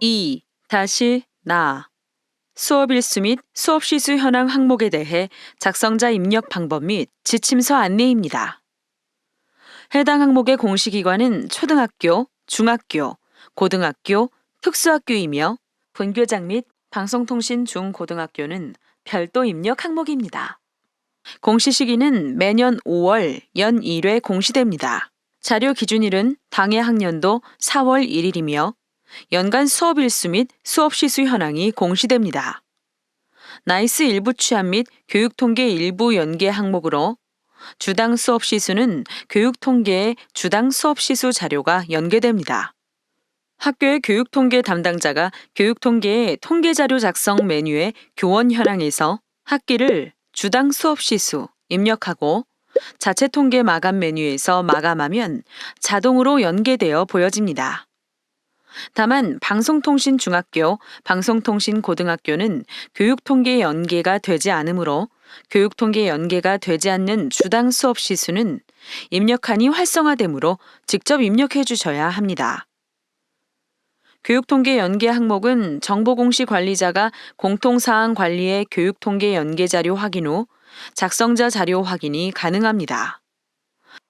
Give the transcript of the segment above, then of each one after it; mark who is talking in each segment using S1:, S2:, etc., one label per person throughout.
S1: 2. 다시 나 수업 일수 및 수업 시수 현황 항목에 대해 작성자 입력 방법 및 지침서 안내입니다. 해당 항목의 공시기관은 초등학교, 중학교, 고등학교, 특수학교이며 분교장 및 방송통신 중고등학교는 별도 입력 항목입니다. 공시 시기는 매년 5월 연 1회 공시됩니다. 자료 기준일은 당해 학년도 4월 1일이며 연간 수업 일수 및 수업 시수 현황이 공시됩니다. 나이스 일부 취합 및 교육 통계 일부 연계 항목으로 주당 수업 시수는 교육 통계의 주당 수업 시수 자료가 연계됩니다. 학교의 교육 통계 담당자가 교육 통계의 통계 자료 작성 메뉴의 교원 현황에서 학기를 주당 수업 시수 입력하고 자체 통계 마감 메뉴에서 마감하면 자동으로 연계되어 보여집니다. 다만 방송통신 중학교, 방송통신 고등학교는 교육통계 연계가 되지 않으므로 교육통계 연계가 되지 않는 주당 수업 시수는 입력한이 활성화되므로 직접 입력해 주셔야 합니다. 교육통계 연계 항목은 정보공시 관리자가 공통사항 관리의 교육통계 연계 자료 확인 후 작성자 자료 확인이 가능합니다.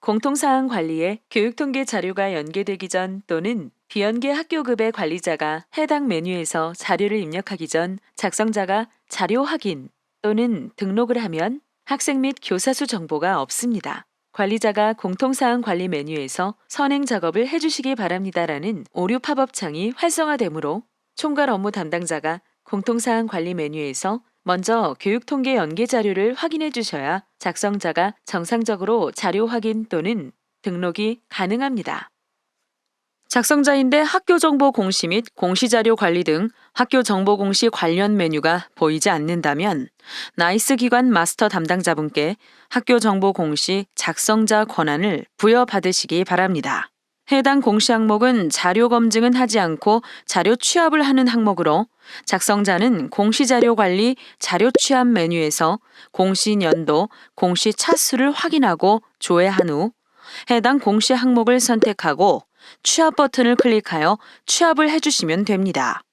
S1: 공통사항 관리에 교육통계 자료가 연계되기 전 또는 비연계 학교급의 관리자가 해당 메뉴에서 자료를 입력하기 전 작성자가 자료 확인 또는 등록을 하면 학생 및 교사 수 정보가 없습니다. 관리자가 공통사항 관리 메뉴에서 선행 작업을 해주시기 바랍니다라는 오류 팝업 창이 활성화되므로 총괄 업무 담당자가 공통사항 관리 메뉴에서 먼저 교육통계 연계 자료를 확인해 주셔야 작성자가 정상적으로 자료 확인 또는 등록이 가능합니다. 작성자인데 학교 정보 공시 및 공시 자료 관리 등 학교 정보 공시 관련 메뉴가 보이지 않는다면 나이스 기관 마스터 담당자분께 학교 정보 공시 작성자 권한을 부여받으시기 바랍니다. 해당 공시 항목은 자료 검증은 하지 않고 자료 취합을 하는 항목으로 작성자는 공시 자료 관리 자료 취합 메뉴에서 공시 연도, 공시 차수를 확인하고 조회한 후 해당 공시 항목을 선택하고 취합 버튼을 클릭하여 취합을 해주시면 됩니다.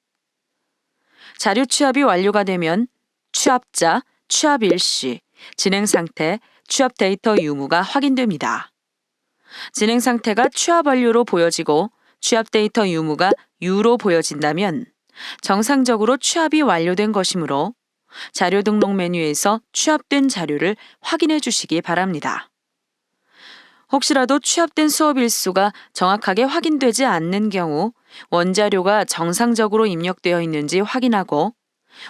S1: 자료 취합이 완료가 되면 취합자, 취합 일시, 진행 상태, 취합 데이터 유무가 확인됩니다. 진행 상태가 취합 완료로 보여지고 취합 데이터 유무가 U로 보여진다면 정상적으로 취합이 완료된 것이므로 자료 등록 메뉴에서 취합된 자료를 확인해 주시기 바랍니다. 혹시라도 취합된 수업 일수가 정확하게 확인되지 않는 경우 원자료가 정상적으로 입력되어 있는지 확인하고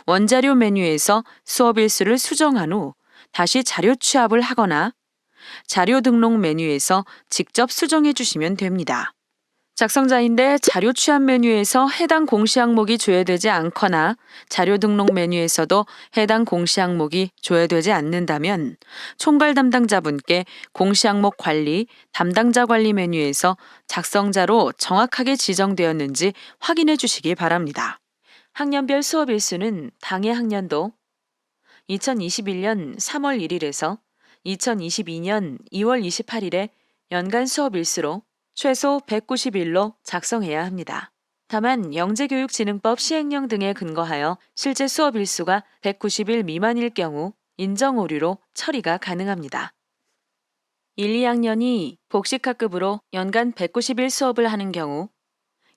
S1: 원자료 메뉴에서 수업 일수를 수정한 후 다시 자료 취합을 하거나 자료 등록 메뉴에서 직접 수정해 주시면 됩니다. 작성자인데 자료 취합 메뉴에서 해당 공시 항목이 조회되지 않거나 자료 등록 메뉴에서도 해당 공시 항목이 조회되지 않는다면 총괄 담당자분께 공시 항목 관리, 담당자 관리 메뉴에서 작성자로 정확하게 지정되었는지 확인해 주시기 바랍니다. 학년별 수업 일수는 당해 학년도 2021년 3월 1일에서 2022년 2월 28일에 연간 수업 일수로 최소 191로 작성해야 합니다. 다만 영재교육진흥법 시행령 등에 근거하여 실제 수업 일수가 190일 미만일 경우 인정 오류로 처리가 가능합니다. 1, 2학년이 복식학급으로 연간 190일 수업을 하는 경우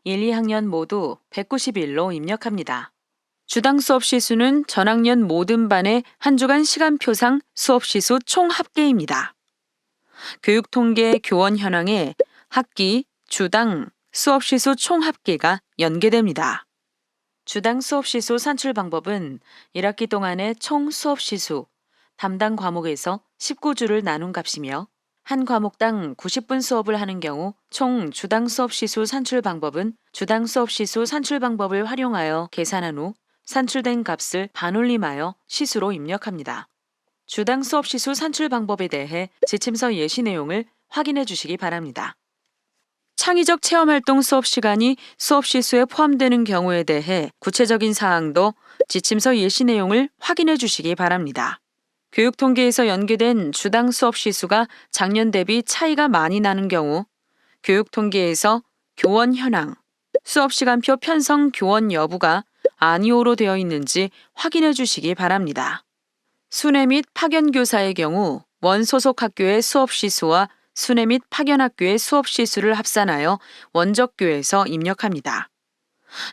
S1: 1, 2학년 모두 191로 입력합니다. 주당 수업 시수는 전학년 모든 반의 한 주간 시간표상 수업 시수 총 합계입니다. 교육통계 교원 현황에 학기, 주당, 수업 시수 총 합계가 연계됩니다. 주당 수업 시수 산출 방법은 1학기 동안의 총 수업 시수, 담당 과목에서 19주를 나눈 값이며 한 과목당 90분 수업을 하는 경우 총 주당 수업 시수 산출 방법은 주당 수업 시수 산출 방법을 활용하여 계산한 후 산출된 값을 반올림하여 시수로 입력합니다. 주당 수업 시수 산출 방법에 대해 지침서 예시 내용을 확인해 주시기 바랍니다. 창의적 체험 활동 수업 시간이 수업 시수에 포함되는 경우에 대해 구체적인 사항도 지침서 예시 내용을 확인해 주시기 바랍니다. 교육 통계에서 연계된 주당 수업 시수가 작년 대비 차이가 많이 나는 경우 교육 통계에서 교원 현황, 수업 시간표 편성 교원 여부가 아니오로 되어 있는지 확인해 주시기 바랍니다. 순회 및 파견 교사의 경우 원 소속 학교의 수업 시수와 순회 및 파견 학교의 수업 시수를 합산하여 원적교에서 입력합니다.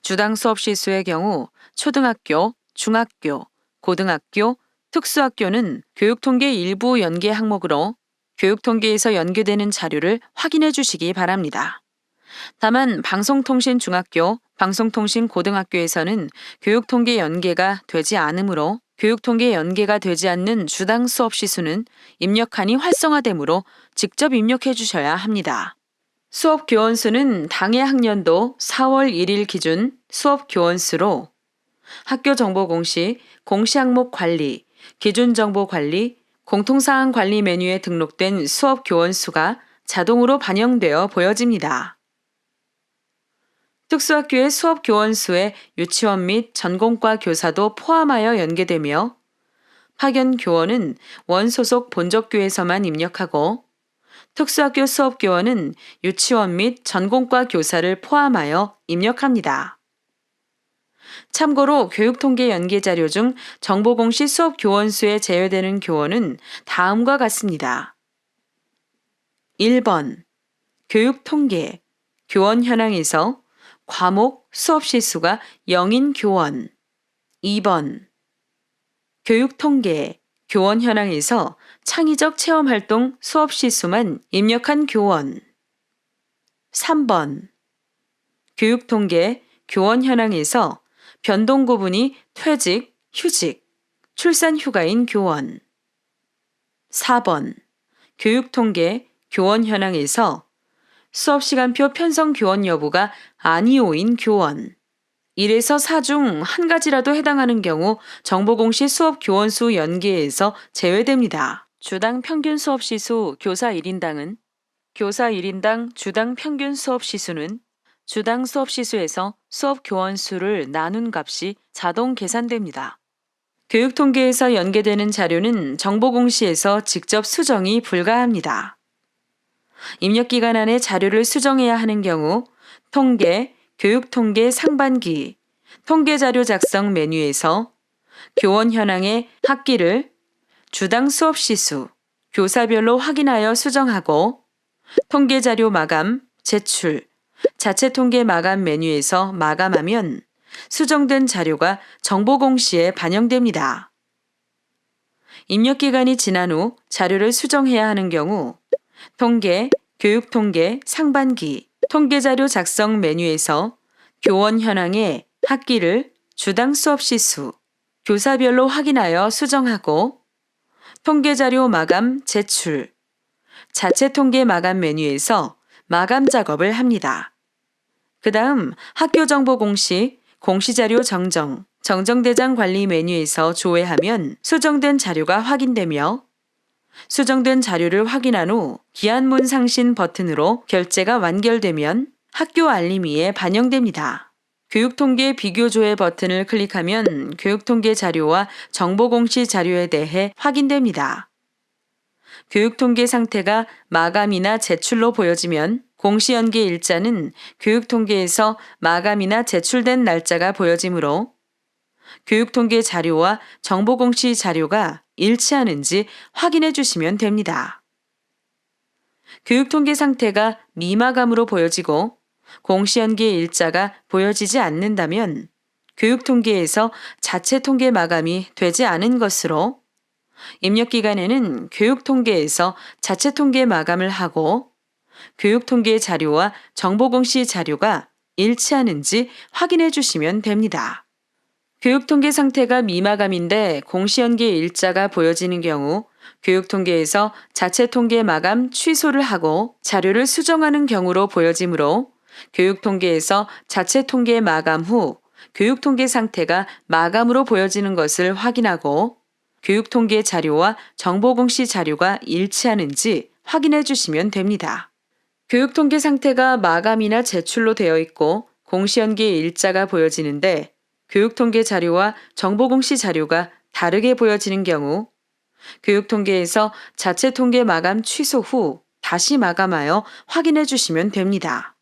S1: 주당 수업 시수의 경우 초등학교, 중학교, 고등학교, 특수학교는 교육통계 일부 연계 항목으로 교육통계에서 연계되는 자료를 확인해 주시기 바랍니다. 다만 방송통신중학교, 방송통신고등학교에서는 교육통계 연계가 되지 않으므로 교육통계 연계가 되지 않는 주당 수업 시수는 입력한이 활성화되므로 직접 입력해 주셔야 합니다. 수업 교원수는 당해 학년도 4월 1일 기준 수업 교원수로 학교 정보 공시, 공시 항목 관리, 기준 정보 관리, 공통사항 관리 메뉴에 등록된 수업 교원 수가 자동으로 반영되어 보여집니다. 특수학교의 수업 교원 수에 유치원 및 전공과 교사도 포함하여 연계되며 파견 교원은 원 소속 본적교에서만 입력하고 특수학교 수업 교원은 유치원 및 전공과 교사를 포함하여 입력합니다. 참고로 교육통계 연계 자료 중 정보공시 수업 교원 수에 제외되는 교원은 다음과 같습니다. 1번 교육통계 교원 현황에서 과목 수업 시수가 0인 교원. 2번. 교육 통계. 교원 현황에서 창의적 체험 활동 수업 시수만 입력한 교원. 3번. 교육 통계. 교원 현황에서 변동 구분이 퇴직, 휴직, 출산 휴가인 교원. 4번. 교육 통계. 교원 현황에서 수업 시간표 편성 교원 여부가 아니오인 교원 1에서 4 중 한 가지라도 해당하는 경우 정보공시 수업 교원 수 연계에서 제외됩니다. 주당 평균 수업 시수 교사 1인당은 교사 1인당 주당 평균 수업 시수는 주당 수업 시수에서 수업 교원 수를 나눈 값이 자동 계산됩니다. 교육통계에서 연계되는 자료는 정보공시에서 직접 수정이 불가합니다. 입력 기간 안에 자료를 수정해야 하는 경우 통계, 교육통계 상반기, 통계자료 작성 메뉴에서 교원 현황의 학기를 주당 수업 시수, 교사별로 확인하여 수정하고 통계자료 마감, 제출, 자체 통계 마감 메뉴에서 마감하면 수정된 자료가 정보 공시에 반영됩니다. 입력 기간이 지난 후 자료를 수정해야 하는 경우 통계, 교육 통계 상반기, 통계 자료 작성 메뉴에서 교원 현황의 학기를 주당 수업 시수, 교사별로 확인하여 수정하고 통계 자료 마감 제출, 자체 통계 마감 메뉴에서 마감 작업을 합니다. 그 다음 학교 정보 공시, 공시자료 정정, 정정대장 관리 메뉴에서 조회하면 수정된 자료가 확인되며 수정된 자료를 확인한 후 기한문 상신 버튼으로 결제가 완결되면 학교 알림이에 반영됩니다. 교육통계 비교조회 버튼을 클릭하면 교육통계 자료와 정보공시 자료에 대해 확인됩니다. 교육통계 상태가 마감이나 제출로 보여지면 공시연계 일자는 교육통계에서 마감이나 제출된 날짜가 보여지므로 교육통계 자료와 정보공시 자료가 일치하는지 확인해 주시면 됩니다. 교육 통계 상태가 미마감으로 보여지고 공시연계 일자가 보여지지 않는다면 교육 통계에서 자체 통계 마감이 되지 않은 것으로 입력 기간에는 교육 통계에서 자체 통계 마감을 하고 교육 통계 자료와 정보 공시 자료가 일치하는지 확인해 주시면 됩니다. 교육통계 상태가 미마감인데 공시연계 일자가 보여지는 경우 교육통계에서 자체 통계 마감 취소를 하고 자료를 수정하는 경우로 보여지므로 교육통계에서 자체 통계 마감 후 교육통계 상태가 마감으로 보여지는 것을 확인하고 교육통계 자료와 정보공시 자료가 일치하는지 확인해 주시면 됩니다. 교육통계 상태가 마감이나 제출로 되어 있고 공시연계 일자가 보여지는데 교육통계 자료와 정보공시 자료가 다르게 보여지는 경우 교육통계에서 자체 통계 마감 취소 후 다시 마감하여 확인해 주시면 됩니다.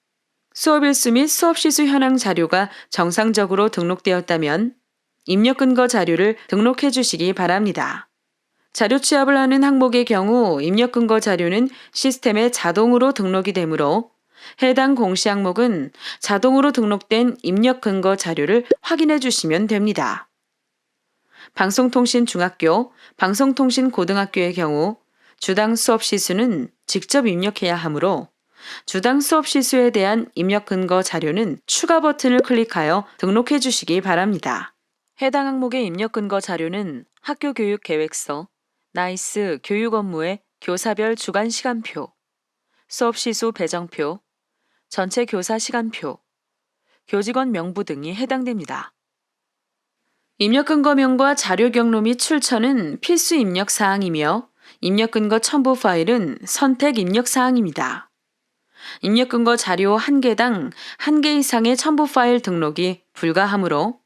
S1: 수업 일수 및 수업 시수 현황 자료가 정상적으로 등록되었다면 입력 근거 자료를 등록해 주시기 바랍니다. 자료 취합을 하는 항목의 경우 입력 근거 자료는 시스템에 자동으로 등록이 되므로 해당 공시 항목은 자동으로 등록된 입력 근거 자료를 확인해 주시면 됩니다. 방송통신 중학교, 방송통신 고등학교의 경우 주당 수업 시수는 직접 입력해야 하므로 주당 수업 시수에 대한 입력 근거 자료는 추가 버튼을 클릭하여 등록해 주시기 바랍니다. 해당 항목의 입력 근거 자료는 학교 교육 계획서, 나이스 교육 업무의 교사별 주간 시간표, 수업 시수 배정표, 전체 교사 시간표, 교직원 명부 등이 해당됩니다. 입력 근거명과 자료 경로 및 출처는 필수 입력 사항이며 입력 근거 첨부 파일은 선택 입력 사항입니다. 입력 근거 자료 한 개당 한 개 이상의 첨부 파일 등록이 불가하므로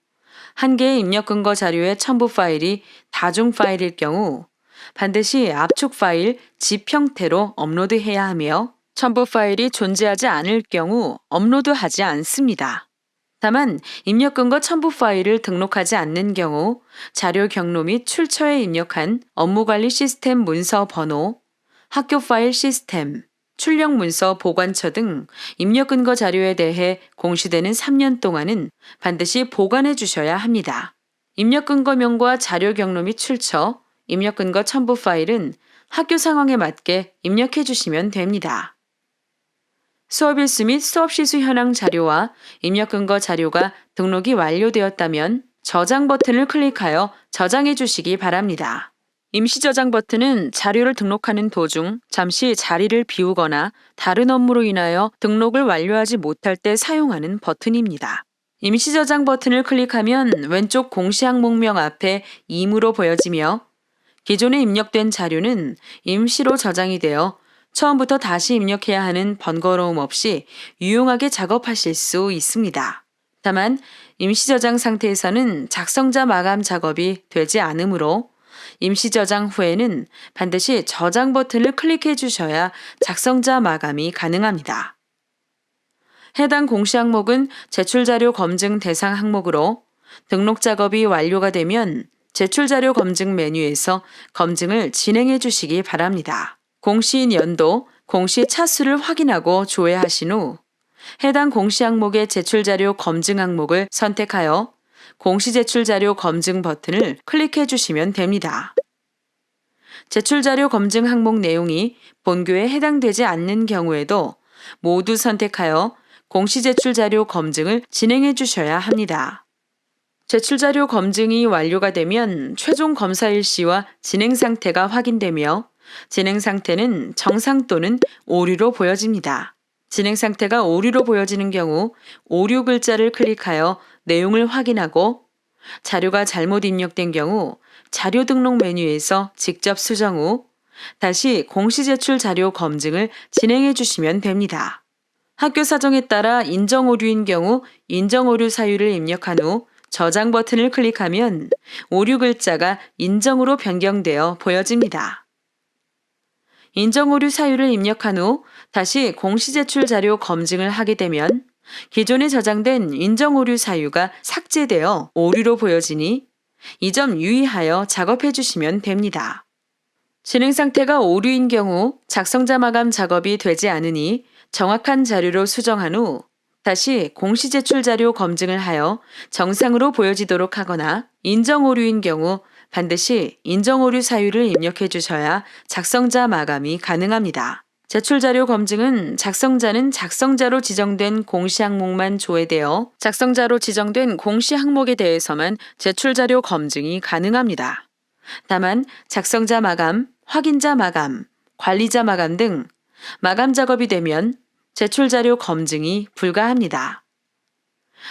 S1: 한 개의 입력 근거 자료의 첨부 파일이 다중 파일일 경우 반드시 압축 파일 zip 형태로 업로드해야 하며 첨부 파일이 존재하지 않을 경우 업로드하지 않습니다. 다만 입력 근거 첨부 파일을 등록하지 않는 경우 자료 경로 및 출처에 입력한 업무관리 시스템 문서 번호, 학교 파일 시스템, 출력 문서 보관처 등 입력 근거 자료에 대해 공시되는 3년 동안은 반드시 보관해 주셔야 합니다. 입력 근거명과 자료 경로 및 출처, 입력 근거 첨부 파일은 학교 상황에 맞게 입력해 주시면 됩니다. 수업 일수 및 수업 시수 현황 자료와 입력 근거 자료가 등록이 완료되었다면 저장 버튼을 클릭하여 저장해 주시기 바랍니다. 임시 저장 버튼은 자료를 등록하는 도중 잠시 자리를 비우거나 다른 업무로 인하여 등록을 완료하지 못할 때 사용하는 버튼입니다. 임시 저장 버튼을 클릭하면 왼쪽 공시 항목명 앞에 임으로 보여지며 기존에 입력된 자료는 임시로 저장이 되어 처음부터 다시 입력해야 하는 번거로움 없이 유용하게 작업하실 수 있습니다. 다만 임시 저장 상태에서는 작성자 마감 작업이 되지 않으므로 임시 저장 후에는 반드시 저장 버튼을 클릭해 주셔야 작성자 마감이 가능합니다. 해당 공시 항목은 제출 자료 검증 대상 항목으로 등록 작업이 완료가 되면 제출 자료 검증 메뉴에서 검증을 진행해 주시기 바랍니다. 공시인 연도, 공시 차수를 확인하고 조회하신 후 해당 공시 항목의 제출 자료 검증 항목을 선택하여 공시 제출 자료 검증 버튼을 클릭해 주시면 됩니다. 제출 자료 검증 항목 내용이 본교에 해당되지 않는 경우에도 모두 선택하여 공시 제출 자료 검증을 진행해 주셔야 합니다. 제출 자료 검증이 완료가 되면 최종 검사 일시와 진행 상태가 확인되며 진행 상태는 정상 또는 오류로 보여집니다. 진행 상태가 오류로 보여지는 경우 오류 글자를 클릭하여 내용을 확인하고 자료가 잘못 입력된 경우 자료 등록 메뉴에서 직접 수정 후 다시 공시 제출 자료 검증을 진행해 주시면 됩니다. 학교 사정에 따라 인정 오류인 경우 인정 오류 사유를 입력한 후 저장 버튼을 클릭하면 오류 글자가 인정으로 변경되어 보여집니다. 인정 오류 사유를 입력한 후 다시 공시 제출 자료 검증을 하게 되면 기존에 저장된 인정 오류 사유가 삭제되어 오류로 보여지니 이 점 유의하여 작업해 주시면 됩니다. 진행 상태가 오류인 경우 작성자 마감 작업이 되지 않으니 정확한 자료로 수정한 후 다시 공시 제출 자료 검증을 하여 정상으로 보여지도록 하거나 인정 오류인 경우 반드시 인정 오류 사유를 입력해 주셔야 작성자 마감이 가능합니다. 제출 자료 검증은 작성자는 작성자로 지정된 공시 항목만 조회되어 작성자로 지정된 공시 항목에 대해서만 제출 자료 검증이 가능합니다. 다만 작성자 마감, 확인자 마감, 관리자 마감 등 마감 작업이 되면 제출 자료 검증이 불가합니다.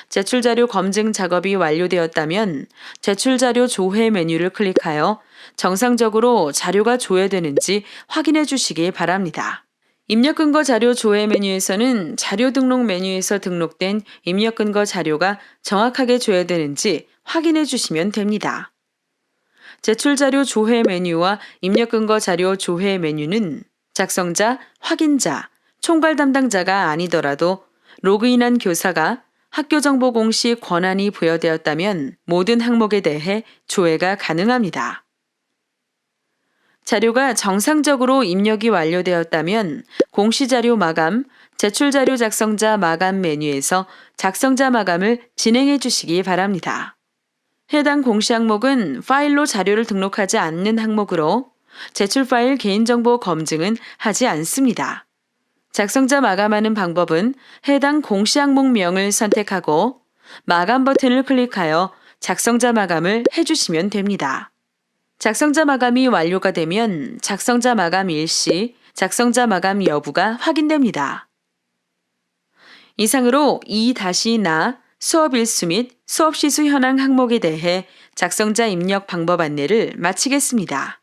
S1: 제출 자료 검증 작업이 완료되었다면 제출 자료 조회 메뉴를 클릭하여 정상적으로 자료가 조회되는지 확인해 주시기 바랍니다. 입력 근거 자료 조회 메뉴에서는 자료 등록 메뉴에서 등록된 입력 근거 자료가 정확하게 조회되는지 확인해 주시면 됩니다. 제출 자료 조회 메뉴와 입력 근거 자료 조회 메뉴는 작성자, 확인자, 총괄 담당자가 아니더라도 로그인한 교사가 학교 정보 공시 권한이 부여되었다면 모든 항목에 대해 조회가 가능합니다. 자료가 정상적으로 입력이 완료되었다면 공시자료 마감, 제출자료 작성자 마감 메뉴에서 작성자 마감을 진행해 주시기 바랍니다. 해당 공시 항목은 파일로 자료를 등록하지 않는 항목으로 제출 파일 개인정보 검증은 하지 않습니다. 작성자 마감하는 방법은 해당 공시 항목명을 선택하고 마감 버튼을 클릭하여 작성자 마감을 해주시면 됩니다. 작성자 마감이 완료가 되면 작성자 마감 일시, 작성자 마감 여부가 확인됩니다. 이상으로 이-나 수업 일수 및 수업 시수 현황 항목에 대해 작성자 입력 방법 안내를 마치겠습니다.